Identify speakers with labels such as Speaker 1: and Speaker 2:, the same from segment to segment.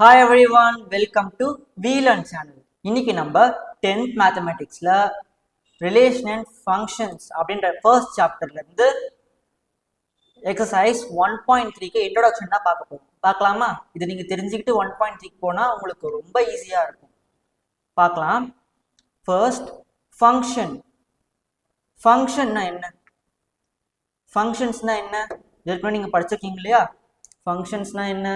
Speaker 1: Hi everyone welcome to வீலன் channel இன்னைக்கு நம்ம டென்த் மேத்தமெட்டிக்ஸில் ரிலேஷன் அண்ட் ஃபங்க்ஷன்ஸ் அப்படின்ற ஃபர்ஸ்ட் சாப்டர்லேருந்து எக்ஸசைஸ் ஒன் பாயிண்ட் த்ரீக்கு இன்ட்ரோடக்ஷன் தான் பார்க்க போகிறோம் பார்க்கலாமா? இது நீங்கள் தெரிஞ்சுக்கிட்டு ஒன் பாயிண்ட் த்ரீக்கு போனால் உங்களுக்கு ரொம்ப ஈஸியாக இருக்கும். பார்க்கலாம். ஃபர்ஸ்ட் ஃபங்க்ஷன் ஃபங்க்ஷன்னா என்ன? ஃபங்க்ஷன்ஸ்னா என்ன? ஏற்கனவே நீங்கள் படிச்சிருக்கீங்க இல்லையா? ஃபங்க்ஷன்ஸ்னா என்ன?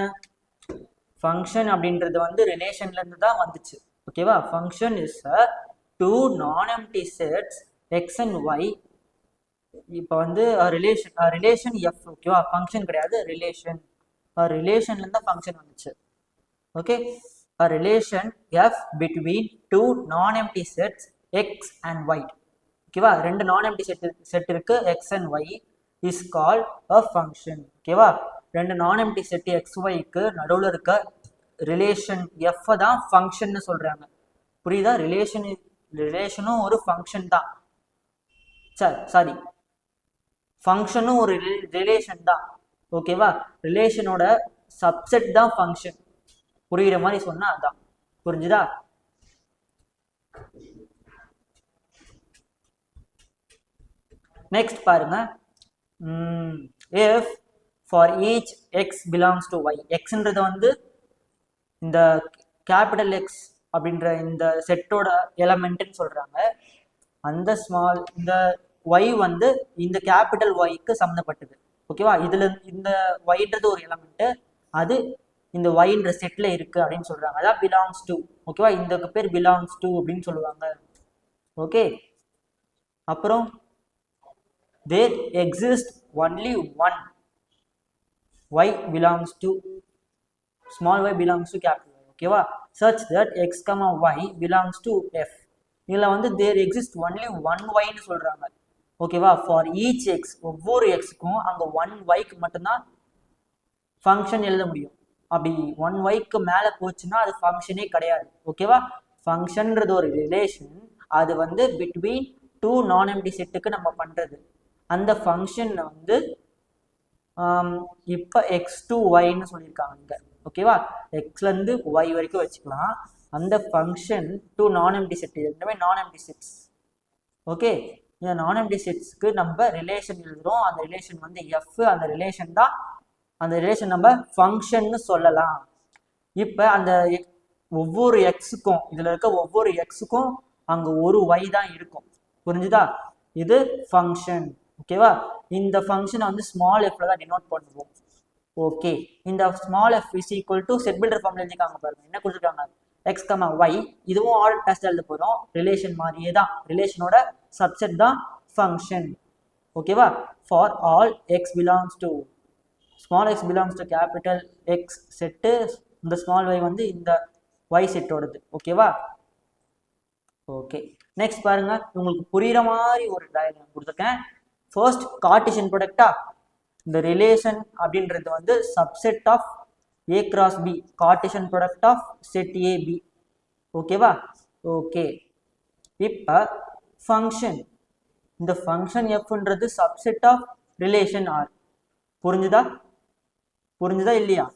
Speaker 1: ஃபங்க்ஷன் அப்படின்றது வந்து ரிலேஷன்லேருந்து தான் வந்துச்சு. ஓகேவா function is a two non empty sets X and Y இப்போ வந்து ரிலேஷன் ரிலேஷன் எஃப் ஓகேவா ஃபங்க்ஷன் கிடையாது ரிலேஷன் ரிலேஷன்லேருந்து தான் ஃபங்க்ஷன் வந்துச்சு. Okay a relation f between two non-empty sets x and y. ஓகேவா ரெண்டு நான் எம்டி செட் செட் இருக்கு X and Y is call a function ஓகேவா ரெண்டு நான் எம்டி செட் எக்ஸ் ஒய்க்கு நடுவில் இருக்க ரிலேஷன் எஃப் தான் ஃபங்க்ஷன்னு சொல்றாங்க. புரியுதா? ரிலேஷன் ரிலேஷனும் ஒரு ஃபங்க்ஷன் தான். சார் சாரி ஃபங்க்ஷனும் ஒரு ரிலேஷன் தான். ஓகேவா ரிலேஷனோட சப்செட் தான் ஃபங்க்ஷன் புரியுற மாதிரி சொன்னா அதான். புரிஞ்சுதா? நெக்ஸ்ட் பாருங்க. If for each X belongs to Y எக்ஸ்ன்றது வந்து இந்த கேபிட்டல் எக்ஸ் அப்படின்ற இந்த செட்டோட எலமெண்ட்னு சொல்றாங்க. அந்த ஸ்மால் இந்த ஒய் வந்து இந்த கேபிட்டல் ஒய்க்கு சம்மந்தப்பட்டது. ஓகேவா இதுல இந்த ஒய்ன்றது ஒரு எலமெண்ட் அது இந்த ஒய்ன்ற செட்ல இருக்கு அப்படின்னு சொல்றாங்க. அதான் பிலாங்ஸ் டு ஓகேவா இந்த பேர் பிலாங்ஸ் டு அப்படின்னு சொல்லுவாங்க. ஓகே அப்புறம் there exist only one y belongs to small y belongs to capital y ஓகேவா search that x comma y belongs to f இதில் வந்து தேர் எக்ஸிஸ்ட் ஒன்லி ஒன் ஒய்னு சொல்கிறாங்க ஓகேவா ஃபார் ஈச் எக்ஸ் ஒவ்வொரு எக்ஸுக்கும் அங்கே ஒன் ஒய்க்கு மட்டும்தான் ஃபங்க்ஷன் எழுத முடியும். அப்படி ஒன் ஒய்க்கு மேலே போச்சுன்னா அது ஃபங்க்ஷனே கிடையாது. ஓகேவா ஃபங்க்ஷன்றது ஒரு ரிலேஷன் அது வந்து பிட்வீன் டூ நான் எம்டி செட்டுக்கு நம்ம பண்ணுறது அந்த ஃபங்க்ஷன் வந்து இப்போ எக்ஸ் டூ ஒய்னு சொல்லியிருக்காங்க இங்கே. ஓகேவா எக்ஸ்லேருந்து ஒய் வரைக்கும் வச்சுக்கலாம். அந்த function two non empty set ரெண்டுமே நான் எம்டி செட்ஸ் ஓகே இந்த நான் எம்டி செட்ஸ்க்கு நம்ம ரிலேஷன் எழுதுகிறோம் அந்த ரிலேஷன் வந்து எஃப் அந்த ரிலேஷன் தான் அந்த ரிலேஷன் நம்ம ஃபங்க்ஷன்னு சொல்லலாம். இப்போ அந்த ஒவ்வொரு எக்ஸுக்கும் இதில் இருக்க ஒவ்வொரு எக்ஸுக்கும் அங்கே ஒரு ஒய் தான் இருக்கும். புரிஞ்சுதா? இது ஃபங்க்ஷன் ஓகேவா இந்த ஃபங்க்ஷனை வந்து ஸ்மால் எஃப்ல தான் டினோட் பண்ணுவோம். ஓகே இந்த small F is equal to set builder ஃபார்ம்ல எழுதிக்காங்க பாருங்க. என்ன கொடுத்துருக்காங்க? எக்ஸ் கமா ஒய் இதுவும் ஆல் டெஸ்ட் எழுத போகிறோம் ரிலேஷன் மாதிரியே தான். ரிலேஷனோட சப்செட் தான் ஃபங்க்ஷன் ஓகேவா for all X belongs to small X belongs to capital X set இந்த ஸ்மால் ஒய் வந்து இந்த ஒய் செட்டோடது ஓகேவா ஓகே நெக்ஸ்ட் பாருங்க. உங்களுக்கு புரியுற மாதிரி ஒரு டயக்ராம் கொடுத்துருக்கேன். ஃபர்ஸ்ட் கார்டிஷன் ப்ராடக்டா இந்த ரிலேஷன் அப்படின்றது வந்து subset of A cross B cartesian product of set A B ஓகேவா ஓகே இப்போ ஃபங்க்ஷன் இந்த ஃபங்க்ஷன் எஃப்ன்றது சப்செட் ஆஃப் ரிலேஷன் ஆர் புரிஞ்சுதா? புரிஞ்சுதா இல்லையா?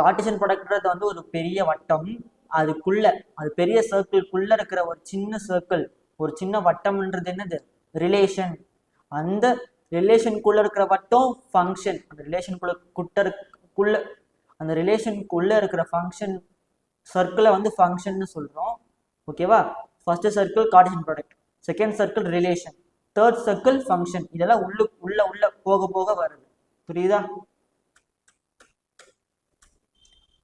Speaker 1: கார்டிஷன் ப்ராடக்ட்ன்றது வந்து ஒரு பெரிய வட்டம். அதுக்குள்ள அது பெரிய சர்க்கிள்குள்ள இருக்கிற ஒரு சின்ன சர்க்கிள் ஒரு சின்ன வட்டம்ன்றது என்னது? ரிலேஷன் அந்த ரிலேஷனுக்குள்ள இருக்கிற வட்டம் ஃபங்க்ஷன் அந்த ரிலேஷனுக்குள்ள குட்டருக்குள்ள அந்த ரிலேஷனுக்குள்ள இருக்கிற ஃபங்க்ஷன் சர்க்கிளை வந்து ஃபங்க்ஷன்னு சொல்றோம். ஓகேவா first circle cartesian product second circle relation third circle function இதெல்லாம் உள்ளு உள்ள உள்ள போக போக வருது. புரியுதா?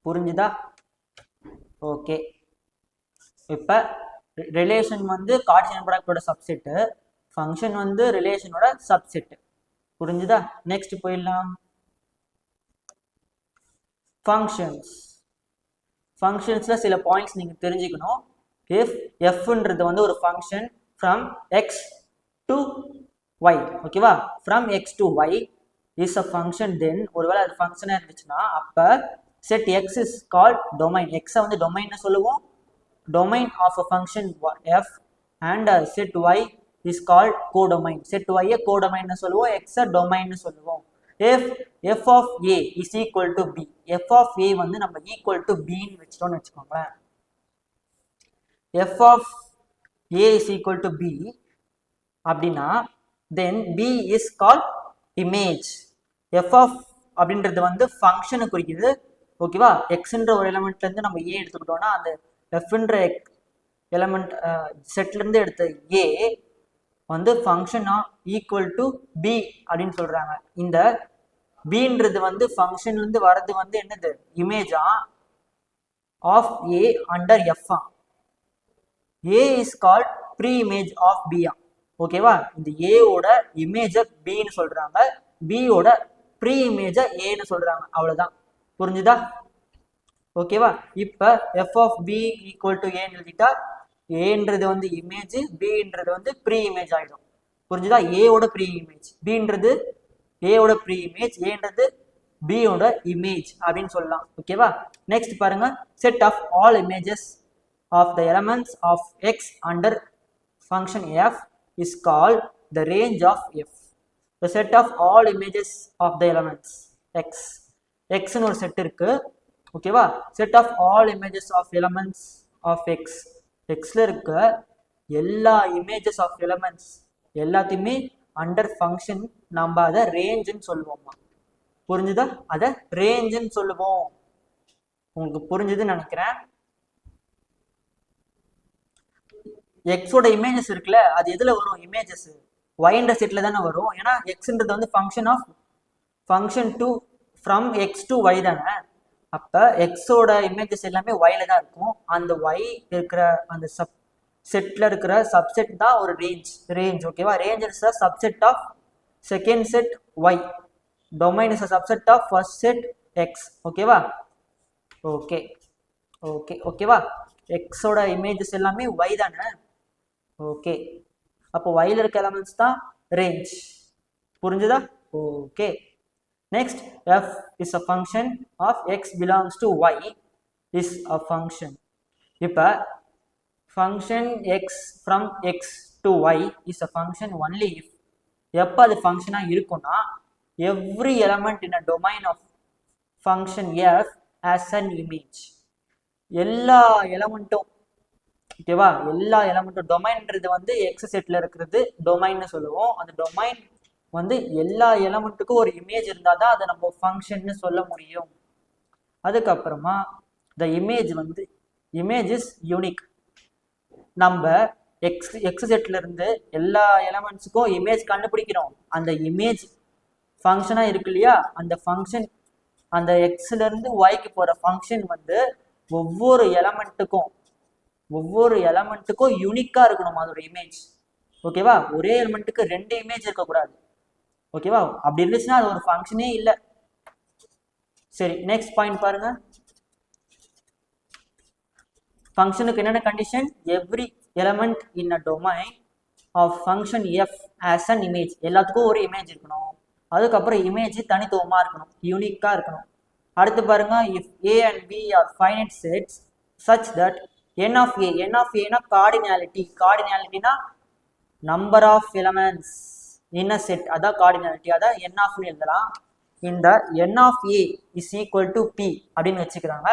Speaker 1: புரிஞ்சுதா? ஓகே இப்போ ரிலேஷன் வந்து கார்டிஷன் ப்ராடக்டோட சப்செட்டு ஃபங்க்ஷன் வந்து ரிலேஷனோட சப்செட் புரிஞ்சுதா? நெக்ஸ்ட் போயிடலாம். ஃபங்க்ஷன்ஸ் ஃபங்க்ஷன்ஸில் சில பாயிண்ட்ஸ் நீங்கள் தெரிஞ்சுக்கணும். இஃப் எஃப்ன்றது வந்து ஒரு function from X to Y ஓகேவா from X to Y is a function then ஒருவேளை அது ஃபங்க்ஷனாக இருந்துச்சுன்னா அப்போ set X is called domain எக்ஸை வந்து டொமைன்னு சொல்லுவோம். Domain of a function F and set Y is called codomain set ஒய்யை கோடொமைன்னு சொல்லுவோம். எக்ஸை டொமைன்னு சொல்லுவோம். F F of A is equal to B F of A வந்து நம்ம ஈக்குவல் டு பின்னு வச்சிட்டோம்னு வச்சுக்கோங்களேன். F of A is equal to B அப்படின்னா then B is call image F of அப்படின்றது வந்து ஃபங்க்ஷனை குறிக்குது. ஓகேவா எக்ஸ்ன்ற ஒரு எலமெண்ட்லேருந்து நம்ம ஏ எடுத்துக்கிட்டோம்னா அந்த எஃப்ன்ற எலமெண்ட் uh, செட்லேருந்து எடுத்த ஏ வந்து function of equal to B அப்படின்னு சொல்றாங்க. இந்த பின்றது வந்து ஃபங்க்ஷன்ல இருந்து வர்றது வந்து என்னது? இமேஜா of A under எஃப்ஆ A is called pre image of பியா ஓகேவா இந்த ஏவோட இமேஜை பின்னு சொல்றாங்க. பியோட ப்ரீ இமேஜை ஏன்னு சொல்றாங்க. அவ்வளவுதான். புரிஞ்சுதா? ஓகேவா இப்போ F of B equal to ஏன்னு எழுதிட்டா ஏன்றது வந்து இமேஜ் பின்றது வந்து ப்ரீ இமேஜ் ஆகிடும் புரிஞ்சுதா ஏவோட ப்ரீ இமேஜ் பின்றது ஏவோட ப்ரீ இமேஜ் ஏன்றது பியோட இமேஜ் அப்படின்னு சொல்லலாம். ஓகேவா நெக்ஸ்ட் பாருங்க. Set of all images of the elements of X under function F is call the range of F the set of all images of the elements X எக்ஸ்னு ஒரு set இருக்கு. ஓகேவா set of all images of elements of X டெக்ஸ்டில் இருக்க எல்லா images of elements எல்லாத்தையுமே under function நம்ம அதை ரேஞ்சுன்னு சொல்லுவோம்மா புரிஞ்சுதா? அதை ரேஞ்சுன்னு சொல்லுவோம். உங்களுக்கு புரிஞ்சுதுன்னு நினைக்கிறேன். எக்ஸோட இமேஜஸ் இருக்குல்ல அது எதில் வரும்? இமேஜஸ் ஒய்ன்ற செட்டில் தானே வரும். ஏன்னா எக்ஸ்ன்றது வந்து function of function to from X to Y தானே. அப்போ எக்ஸோட இமேஜஸ் எல்லாமே ஒயில தான் இருக்கும். அந்த ஒய் இருக்கிற அந்த சப் செட்டில் இருக்கிற சப்செட் தான் ஒரு ரேஞ்ச் ரேஞ்ச் ஓகேவா range is a subset of second set Y domain is a subset of first set X ஓகேவா ஓகே ஓகே ஓகேவா எக்ஸோட இமேஜஸ் எல்லாமே ஒய் தானே? ஓகே அப்போ ஒயில் இருக்க எலமெண்ட்ஸ் தான் ரேஞ்ச் புரிஞ்சுதா? Okay next F is a function of X belongs to Y is a function இப்போ function X from X to Y is a function only if எப்போ அது ஃபங்க்ஷனாக இருக்கும்னா every element in a domain of function F as an image எல்லா எலமெண்ட்டும் ஓகேவா எல்லா எலமெண்ட்டும் டொமைன்ன்றது வந்து எக்ஸ் செட்டில் இருக்கிறது டொமைன்னு சொல்லுவோம். அந்த டொமைன் வந்து எல்லா எலமெண்ட்டுக்கும் ஒரு இமேஜ் இருந்தால் தான் அதை நம்ம ஃபங்க்ஷன்னு சொல்ல முடியும். அதுக்கப்புறமா த இமேஜ் வந்து இமேஜ் இஸ் யூனிக் நம்ம எக்ஸ் எக்ஸ் செட்ல இருந்து எல்லா எலமெண்ட்ஸுக்கும் இமேஜ் கண்டுபிடிக்கிறோம். அந்த இமேஜ் ஃபங்க்ஷனாக இருக்கு இல்லையா? அந்த ஃபங்க்ஷன் அந்த எக்ஸ்லேருந்து ஒய்க்கு போகிற ஃபங்க்ஷன் வந்து ஒவ்வொரு எலமெண்ட்டுக்கும் ஒவ்வொரு எலமெண்ட்டுக்கும் யூனிக்காக இருக்கணும் அதோட இமேஜ் ஓகேவா ஒரே எலமெண்ட்டுக்கு ரெண்டு இமேஜ் இருக்கக்கூடாது. ஓகேவா? அப்படி இருந்துச்சுன்னா அது ஒரு ஃபங்க்ஷனே இல்லை. சரி நெக்ஸ்ட் பாயிண்ட் பாருங்க. ஃபங்க்ஷனுக்கு என்னென்ன condition every element in a domain of function F as an image எல்லாத்துக்கும் ஒரு இமேஜ் இருக்கணும். அதுக்கப்புறம் இமேஜ் தனித்துவமாக இருக்கணும் யூனிக்காக இருக்கணும். அடுத்து பாருங்க if A and B are finite sets such that N of A N of ஏனா கார்டினாலிட்டி கார்டினாலிட்டினா நம்பர் ஆஃப் எலமெண்ட்ஸ் என்ன செட் அதான் கார்டினாலிட்டி அதான் என் ஆஃப்னு எழுதலாம். இந்த N of A is equal to B அப்படின்னு வச்சுக்கிறாங்க.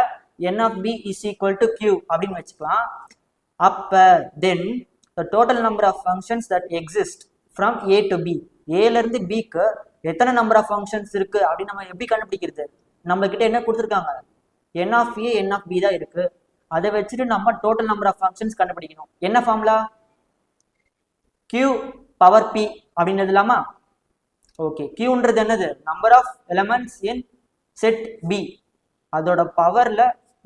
Speaker 1: N of B is equal to Q அப்படின்னு வச்சுக்கலாம். அப்போ then the total number of functions that exist from A to B ஏலேருந்து பிக்கு எத்தனை நம்பர் ஆஃப் ஃபங்க்ஷன்ஸ் இருக்கு? அப்படின்னு நம்ம எப்படி கண்டுபிடிக்கிறது? நம்ம என்ன கொடுத்துருக்காங்க? N of A N of B தான் இருக்கு. அதை வச்சுட்டு நம்ம டோட்டல் நம்பர் ஆஃப் ஃபங்க்ஷன்ஸ் கண்டுபிடிக்கணும். என்ன ஃபார்முலா கியூ பவர் பி அப்படின்னு எழுதலாமா ஓகே கியூன்றது என்னது? Number of elements in set B அதோட பவர்ல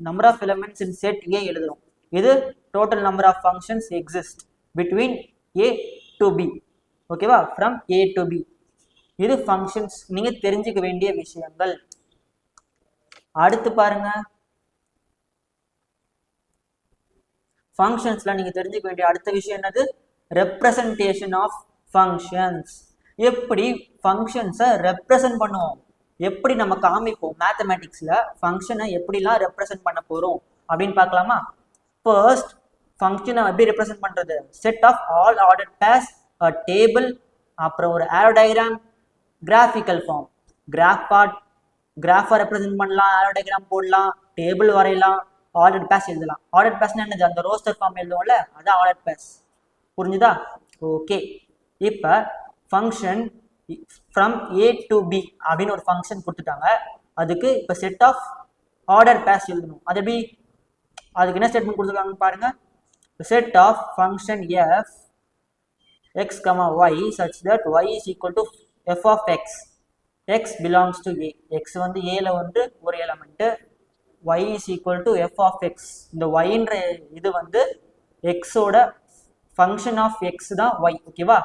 Speaker 1: number of elements in set A எழுதுறோம். இது total number of functions exist between A to B ஓகேவா ஃப்ரம் ஏ டு பி இது ஃபங்க்ஷன்ஸ் நீங்க தெரிஞ்சுக்க வேண்டிய விஷயங்கள். அடுத்து பாருங்க. ஃபங்க்ஷன்ஸ்ல நீங்க தெரிஞ்சுக்க வேண்டிய அடுத்த விஷயம் என்னது? ரெப்ரசன்டேஷன் ஆஃப் ஃபங்க்ஷன்ஸ் எப்படி ஃபங்க்ஷன்ஸை ரெப்ரசன்ட் பண்ணுவோம்? எப்படி நம்ம காமிப்போம்? மேத்தமேட்டிக்ஸில் ஃபங்க்ஷனை எப்படிலாம் ரெப்ரசன்ட் பண்ண போகிறோம் அப்படின்னு பார்க்கலாமா? ஃபர்ஸ்ட் ஃபங்க்ஷனை எப்படி ரெப்ரசன்ட் பண்ணுறது set of all order pairs a table அப்புறம் ஒரு arrow diagram graphical form graph part கிராஃபை represent பண்ணலாம் ஆரோ டயக்ராம் போடலாம் டேபிள் வரையலாம் ஆர்டர் பேஸ் எழுதலாம். ஆர்டர் பேஸ்னா என்னது? அந்த ரோஸ்டர் ஃபார்ம் எழுதுவோம்ல அதான் ஆர்டர் பேஸ் புரிஞ்சுதா? ஓகே இப்போ function from A to B அப்படின்னு ஒரு ஃபங்க்ஷன் கொடுத்துட்டாங்க. அதுக்கு இப்போ செட் ஆஃப் ஆர்டர் பேஸ் எழுதணும். அது எப்படி? அதுக்கு என்ன ஸ்டேட்மெண்ட் கொடுத்துருக்காங்கன்னு பாருங்க. Set of function F X comma Y such that Y is equal to F of X X belongs to A X வந்து ஏல வந்து ஒரு element Y is equal to F of X இந்த ஒயின்ற இது வந்து எக்ஸோட ஃபங்க்ஷன் ஆஃப் எக்ஸ் தான் ஒய் ஓகேவா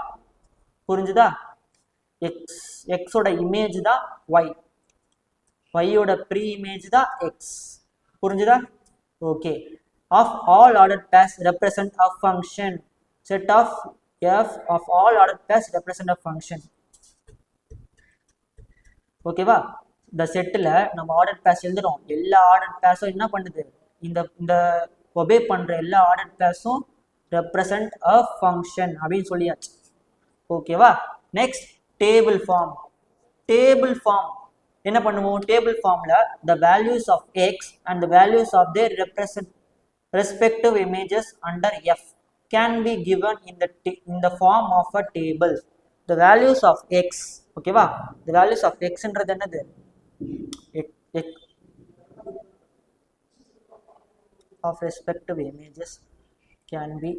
Speaker 1: புரிஞ்சுதா? எக்ஸ் எக்ஸோட இமேஜ் தான் ஒய் ஒய்யோட ப்ரீ இமேஜ் தான் எக்ஸ் புரிஞ்சுதா? Okay of all order pairs represent of function set of F of all order pairs represent of function ஓகேவா இந்த செட்டில் நம்ம ஆர்டர் பேஸ் எழுதுறோம். எல்லா ஆர்டர் பேஸும் என்ன பண்ணுது? இந்த இந்த ஒபே பண்ணுற எல்லா ஆர்டர் பேஸும் ரெப்ரசன்ட் அ ஃபங்க்ஷன் அப்படின்னு சொல்லியாச்சு. ஓகேவா next table form table form என்ன பண்ணுவோம்? டேபிள் ஃபார்மில் the values of X and the values of their represent respective images under F can be given in the t- in the form of a table. The values of x ஓகேவா the values of x ன்றது என்னது? X- X- of can be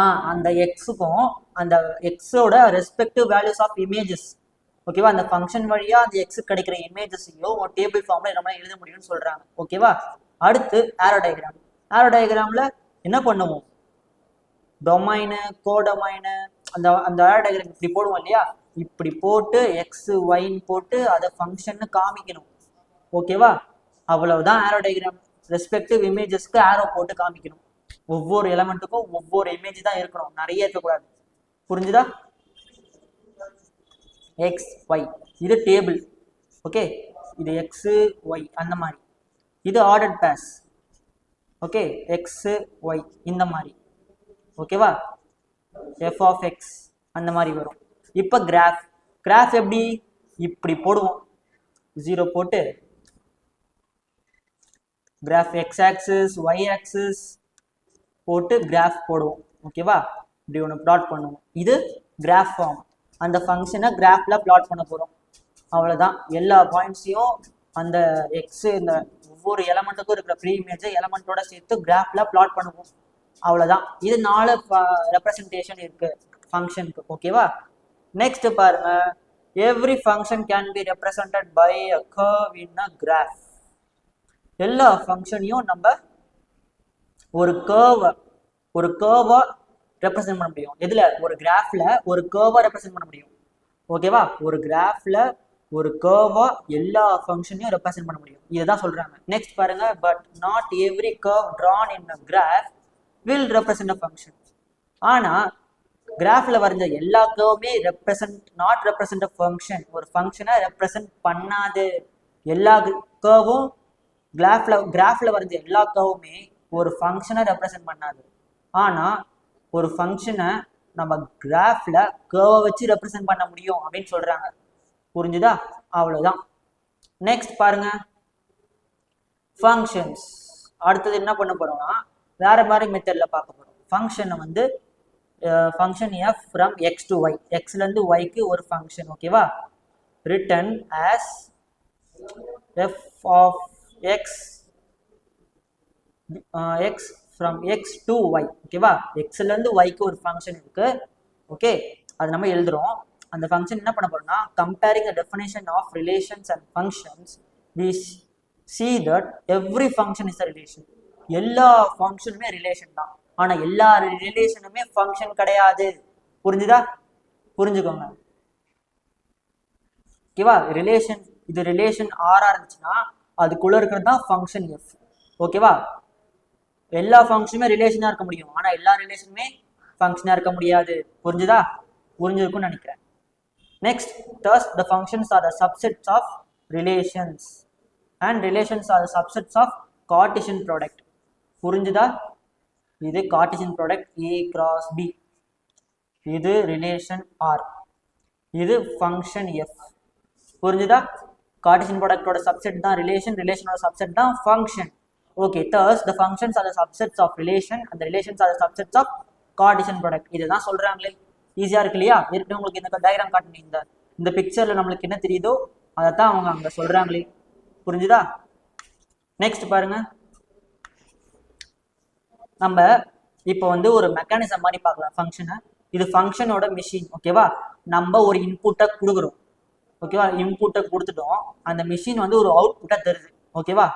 Speaker 1: ah அந்த எக்ஸுக்கும் அந்த எக்ஸோட respective values of images ஓகேவா அந்த function வழியா அந்த எக்ஸ் கிடைக்கிற இமேஜஸையும் ஒரு டேபிள் ஃபார்ம்ல நம்மளால எழுத முடியும்னு சொல்றாங்க. ஓகேவா அடுத்து ஆரோ டயக்ராம் ஆரோ டயக்ராம்ல என்ன பண்ணுவோம்? டொமைனு கோடொமைனு அந்த அந்த ஆரோ டயக்ராம் இப்படி போடுவோம் இல்லையா? இப்படி போட்டு எக்ஸ் ஒயின் போட்டு அதை ஃபங்க்ஷன்னு காமிக்கணும். ஓகேவா அவ்வளவுதான் ஆரோ டயக்ராம் ரெஸ்பெக்டிவ் இமேஜஸ்க்கு ஆரோ போட்டு காமிக்கணும். ஒவ்வொரு எலமெண்ட்டுக்கும் ஒவ்வொரு இமேஜ் தான் இருக்கணும். நிறைய இருக்கக்கூடாது. புரிஞ்சுதா? எக்ஸ் ஒய் இது டேபிள் ஓகே இது எக்ஸு ஒய் அந்த மாதிரி. இது order pairs okay X Y இந்த மாதிரி. ஓகேவா எஃப் ஆஃப் எக்ஸ் அந்த மாதிரி வரும். இப்போ கிராஃப் கிராஃப் எப்படி? இப்படி போடுவோம். ஜீரோ போட்டு graph X axis Y axis போட்டு கிராஃப் போடுவோம். ஓகேவா இப்படி ஒன்று ப்ளாட் பண்ணுவோம். இது கிராஃப் ஃபார்ம் அந்த ஃபங்க்ஷனை கிராஃபில் ப்ளாட் பண்ண போகிறோம் அவ்வளோதான் எல்லா பாயிண்ட்ஸையும் அந்த எக்ஸு இந்த ஒவ்வொரு எலமெண்ட்டுக்கும் இருக்கிற ப்ரீ இமேஜை எலமெண்ட்டோட சேர்த்து கிராஃபில் ப்ளாட் பண்ணுவோம். அவ்வளோதான் இது நாலு ரெப்ரசன்டேஷன் இருக்குது ஃபங்க்ஷனுக்கு ஓகேவா நெக்ஸ்ட் பாருங்க. Every function can be represented by a curve in a graph எல்லா ஃபங்க்ஷனையும் நம்ம ஒரு கேர்வை ஒரு கேர்வா ரெப்ரசென்ட் பண்ண முடியும். எதுல? ஒரு கிராஃப்ல ஒரு கேர்வா ரெப்ரசென்ட் பண்ண முடியும். ஓகேவா ஒரு கிராஃப்ல ஒரு கேர்வா எல்லா ஃபங்க்ஷனையும் ரெப்ரசென்ட் பண்ண முடியும். இதுதான் சொல்றாங்க. நெக்ஸ்ட் பாருங்க. But not every curve drawn in a graph will represent a function ஆனா கிராஃப்ல வரைஞ்ச எல்லா கேர்வுமே represent not represent a function ஒரு ஃபங்க்ஷனை ரெப்ரசென்ட் பண்ணாது. எல்லா கேர்வும் கிராஃப்ல கிராஃப்ல வரைஞ்ச எல்லா கேர்வுமே ஒரு ஃபங்க்ஷனை ரெப்ரசன்ட் பண்ணாது. ஆனால் ஒரு ஃபங்க்ஷனை நம்ம கிராஃபில் கேர்வை வச்சு ரெப்ரசென்ட் பண்ண முடியும் அப்படின்னு சொல்கிறாங்க புரிஞ்சுதா? அவ்வளோதான் நெக்ஸ்ட் பாருங்க. ஃபங்க்ஷன்ஸ் அடுத்தது என்ன பண்ண போகிறோம்னா வேற மாதிரி மெத்தடில் பார்க்க போகிறோம் ஃபங்க்ஷனை வந்து function F from X to Y எக்ஸ்லேருந்து ஒய்க்கு ஒரு ஃபங்க்ஷன் ஓகேவா written as F of X X from X to Y ஓகேவா எக்ஸ்லேருந்து ஒய்க்கு ஒரு ஃபங்க்ஷன் இருக்குது ஓகே அது நம்ம எழுதுகிறோம் அந்த ஃபங்க்ஷன் என்ன பண்ண போகிறோம்னா comparing the definition of relations and functions we see that every function is a relation எல்லா ஃபங்க்ஷனுமே ரிலேஷன் தான். ஆனால் எல்லா ரிலேஷனுமே ஃபங்க்ஷன் கிடையாது. புரிஞ்சுதா? புரிஞ்சுக்கோங்க. ஓகேவா ரிலேஷன் இது ரிலேஷன் ஆறாக இருந்துச்சுன்னா அதுக்குள்ளே இருக்கிறது தான் ஃபங்க்ஷன் எஃப் ஓகேவா எல்லா ஃபங்க்ஷனுமே ரிலேஷனாக இருக்க முடியும். ஆனால் எல்லா ரிலேஷனுமே ஃபங்க்ஷனாக இருக்க முடியாது. புரிஞ்சுதா? புரிஞ்சிருக்கும்னு நினைக்கிறேன். Next thus the functions are the subsets of relations and relations are the subsets of cartesian product புரிஞ்சுதா? இது cartesian product A cross B இது ரிலேஷன் ஆர் இது ஃபங்க்ஷன் எஃப் புரிஞ்சுதா? கார்டிஷன் ப்ராடக்டோட சப்செட் தான் ரிலேஷன் ரிலேஷனோட சப்செட் தான் function okay thus the functions are the subsets of relation and the relations are the subsets of product இதுதான் சொல்றாங்களே. ஈஸியா இருக்கு இல்லையா? ஏற்கனவே உங்களுக்கு இந்த டயக்ராம் காட்டினீங்க. இந்த இந்த பிக்சர்ல நம்மளுக்கு என்ன தெரியுதோ அதை தான் அவங்க அங்க சொல்றாங்களே. புரிஞ்சுதா? நெக்ஸ்ட் பாருங்க. நம்ம இப்போ வந்து ஒரு மெக்கானிசம் மாதிரி பார்க்கலாம். ஃபங்க்ஷனை இது ஃபங்க்ஷனோட மிஷின் ஓகேவா நம்ம ஒரு இன்புட்டை கொடுக்குறோம். ஓகேவா இன்புட்டை கொடுத்துட்டோம். அந்த மிஷின் வந்து ஒரு அவுட்புட்டை தருது. ஓகேவா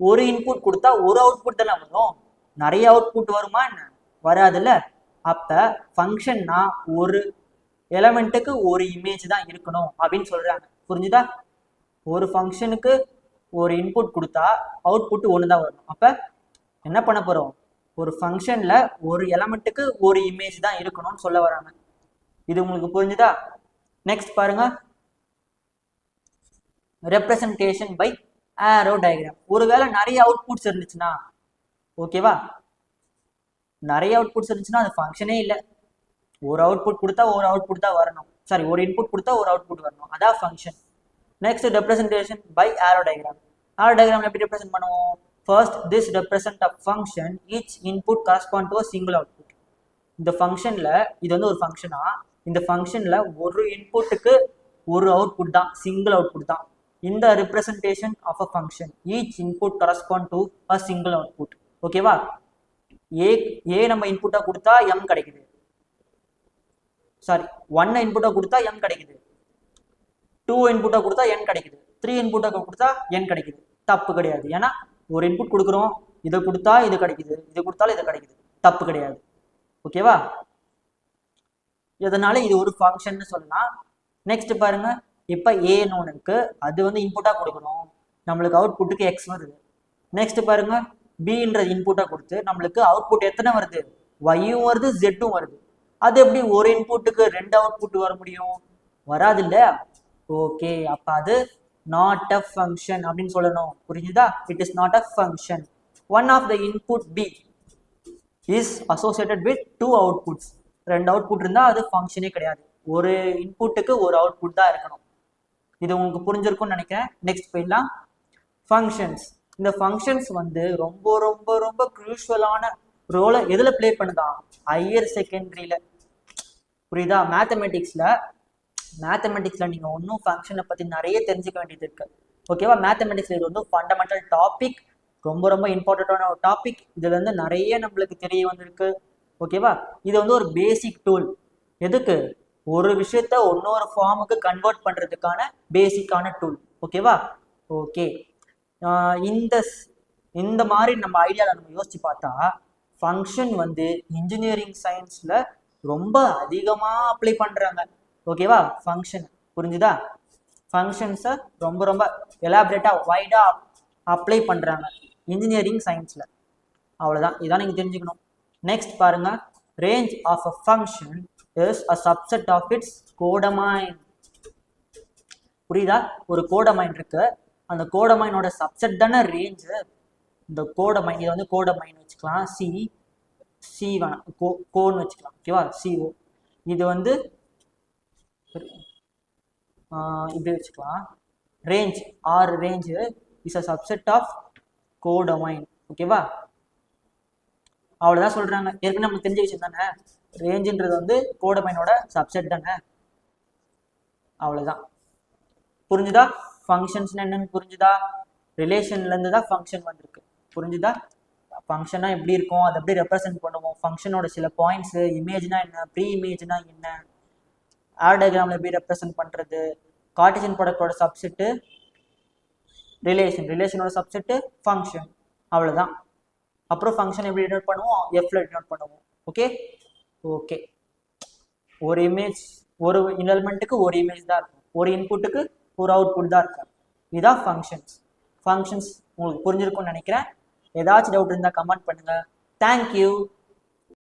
Speaker 1: ஒரு இன்புட் கொடுத்தா ஒரு அவுட்புட் தானே வரும்? நிறைய அவுட்புட் வருமா என்ன? வராதுல்ல? அப்ப ஃபங்க்ஷன்னா ஒரு எலமெண்ட்டுக்கு ஒரு இமேஜ் தான் இருக்கணும் அப்படின்னு சொல்றாங்க. புரிஞ்சுதா? ஒரு ஃபங்க்ஷனுக்கு ஒரு இன்புட் கொடுத்தா அவுட்புட் ஒன்று தான் வரும். அப்ப என்ன பண்ண போறோம்? ஒரு ஃபங்க்ஷன்ல ஒரு எலமெண்ட்டுக்கு ஒரு இமேஜ் தான் இருக்கணும்னு சொல்ல வராங்க. இது உங்களுக்கு புரிஞ்சுதா? நெக்ஸ்ட் பாருங்க. ரெப்ரசன்டேஷன் பை ஆரோ டயக்ராம் ஒருவேளை நிறைய அவுட்புட்ஸ் இருந்துச்சுன்னா ஓகேவா நிறைய அவுட்புட்ஸ் இருந்துச்சுன்னா அது ஃபங்க்ஷனே இல்லை. ஒரு அவுட்புட் கொடுத்தா ஒரு அவுட்புட் தான் வரணும். சாரி ஒரு இன்புட் கொடுத்தா ஒரு அவுட்புட் வரணும். அதான் function next representation by arrow diagram arrow diagram எப்படி ரெப்ரசென்ட் பண்ணுவோம்? First this represent a function each input correspond to single output இந்த ஃபங்க்ஷனில் இது வந்து ஒரு ஃபங்க்ஷனா இந்த ஃபங்க்ஷனில் ஒரு இன்புட்டுக்கு ஒரு அவுட்புட் தான். சிங்கிள் அவுட்புட் தான். இந்த representation of a function each input correspond to a single output ஓகேவா ஏ ஏ நம்ம இன்புட்டா கொடுத்தா எம் கிடைக்குது. சாரி ஒன் இன்புட்டா கொடுத்தா எம் கிடைக்குது. டூ இன்புட்டா கொடுத்தா என் கிடைக்குது. த்ரீ இன்புட்டா கொடுத்தா என் கிடைக்குது. தப்பு கிடையாது. ஏன்னா ஒரு இன்புட் கொடுக்குறோம் இதை கொடுத்தா இது கிடைக்குது. இதை கொடுத்தாலும் இது கிடைக்குது. தப்பு கிடையாது. ஓகேவா இதனால இது ஒரு ஃபங்க்ஷன் சொல்லலாம். நெக்ஸ்ட் பாருங்க. இப்போ ஏன்னு ஒன்று இருக்குது அது வந்து இன்புட்டாக கொடுக்கணும். நம்மளுக்கு அவுட்புட்டுக்கு எக்ஸ் வருது. நெக்ஸ்ட் பாருங்க. பின்ற இன்புட்டாக கொடுத்து நம்மளுக்கு அவுட்புட் எத்தனை வருது? ஒய்யும் வருது ஜெட்டும் வருது. அது எப்படி ஒரு இன்புட்டுக்கு ரெண்டு அவுட்புட் வர முடியும்? வராது இல்ல. ஓகே அப்ப அது நாட் அ ஃபங்க்ஷன் அப்படின்னு சொல்லணும். புரிஞ்சுதா? It is not a function one of the input B is associated with two outputs ரெண்டு அவுட்புட் இருந்தால் அது ஃபங்க்ஷனே கிடையாது. ஒரு இன்புட்டுக்கு ஒரு அவுட்புட் தான் இருக்கணும். இது உங்களுக்கு புரிஞ்சிருக்கும்னு நினைக்கிறேன். நெக்ஸ்ட் போயிடலாம். ஃபங்க்ஷன்ஸ் இந்த ஃபங்க்ஷன்ஸ் வந்து ரொம்ப ரொம்ப ரொம்ப க்ரூஷுவலான ரோலை எதில் ப்ளே பண்ணுதா? ஹையர் செகண்டரியில் புரியுதா? மேத்தமெட்டிக்ஸில் மேத்தமெட்டிக்ஸில் நீங்கள் ஒன்றும் ஃபங்க்ஷனை பற்றி நிறைய தெரிஞ்சுக்க வேண்டியது இருக்கு. ஓகேவா மேத்தமெட்டிக்ஸில் இது வந்து ஃபண்டமெண்டல் டாபிக் ரொம்ப ரொம்ப இம்பார்ட்டண்ட்டான ஒரு டாபிக் இதுலேருந்து நிறைய நம்மளுக்கு தெரிய வந்திருக்கு. ஓகேவா இது வந்து ஒரு பேசிக் டூல் எதுக்கு? ஒரு விஷயத்த இன்னொரு ஃபார்முக்கு கன்வெர்ட் பண்றதுக்கான பேசிக்கான டூல் ஓகேவா ஓகே இந்த ஸ்- இந்த மாதிரி நம்ம ஐடியாவில் நம்ம யோசிச்சு பார்த்தா ஃபங்க்ஷன் வந்து இன்ஜினியரிங் சயின்ஸ்ல ரொம்ப அதிகமா அப்ளை பண்றாங்க. ஓகேவா ஃபங்க்ஷன் புரிஞ்சுதா? ஃபங்க்ஷன்ஸை ரொம்ப ரொம்ப எலாபரேட்டா வைடா அப்ளை பண்றாங்க இன்ஜினியரிங் சயின்ஸ்ல அவ்வளோதான் இதான் நீங்க தெரிஞ்சுக்கணும். நெக்ஸ்ட் பாருங்க. Range of a function is a subset of its codomain புரியுதா? ஒரு கோடமைன் இருக்கு. அந்த கோடமைனோட சப்செட் தானே ரேஞ்சு இந்த கோடமைன் இதை வந்து கோடமைன் வச்சுக்கலாம். சி சி வேணாம். கோ கோன்னு வச்சுக்கலாம். ஓகேவா சிஓ இது வந்து இப்படி வச்சுக்கலாம். ரேஞ்ச் ஆறு range is a subset of codomain ஓகேவா அவ்வளோதான் சொல்கிறாங்க ஏற்கனவே நமக்கு தெரிஞ்ச விஷயம் தானே? ரேஞ்சுன்றது வந்து கோடமைனோட சப்செட் தானே அவ்வளோதான் புரிஞ்சுதா? ஃபங்க்ஷன்ஸ் என்னன்னு புரிஞ்சுதா? ரிலேஷன்லேருந்து தான் ஃபங்க்ஷன் வந்திருக்கு. புரிஞ்சுதா? ஃபங்க்ஷனாக எப்படி இருக்கும்? அதை எப்படி ரெப்ரசென்ட் பண்ணுவோம்? ஃபங்க்ஷனோட சில பாயிண்ட்ஸு இமேஜ்னா என்ன? ப்ரீ இமேஜ்னா என்ன ஆர் எப்படி ரெப்ரசென்ட் பண்ணுறது கார்டிசன் ப்ராடக்டோட சப்செட்டு ரிலேஷன் ரிலேஷனோட சப்செட்டு ஃபங்க்ஷன் அவ்வளோதான் அப்புறம் ஃபங்க்ஷன் எப்படி டினோட் பண்ணுவோம்? எஃப்ல டினோட் பண்ணுவோம். ஓகே ஓகே ஒரு இமேஜ் ஒரு இன்வெல்மெண்ட்டுக்கு ஒரு இமேஜ் தான் இருக்கும். ஒரு இன்புட்டுக்கு ஒரு அவுட்புட் தான் இருக்கும். இதுதான் ஃபங்க்ஷன்ஸ் ஃபங்க்ஷன்ஸ் உங்களுக்கு புரிஞ்சிருக்கும்னு நினைக்கிறேன். ஏதாச்சும் டவுட் இருந்தால் கமெண்ட் பண்ணுங்கள் தேங்க்யூ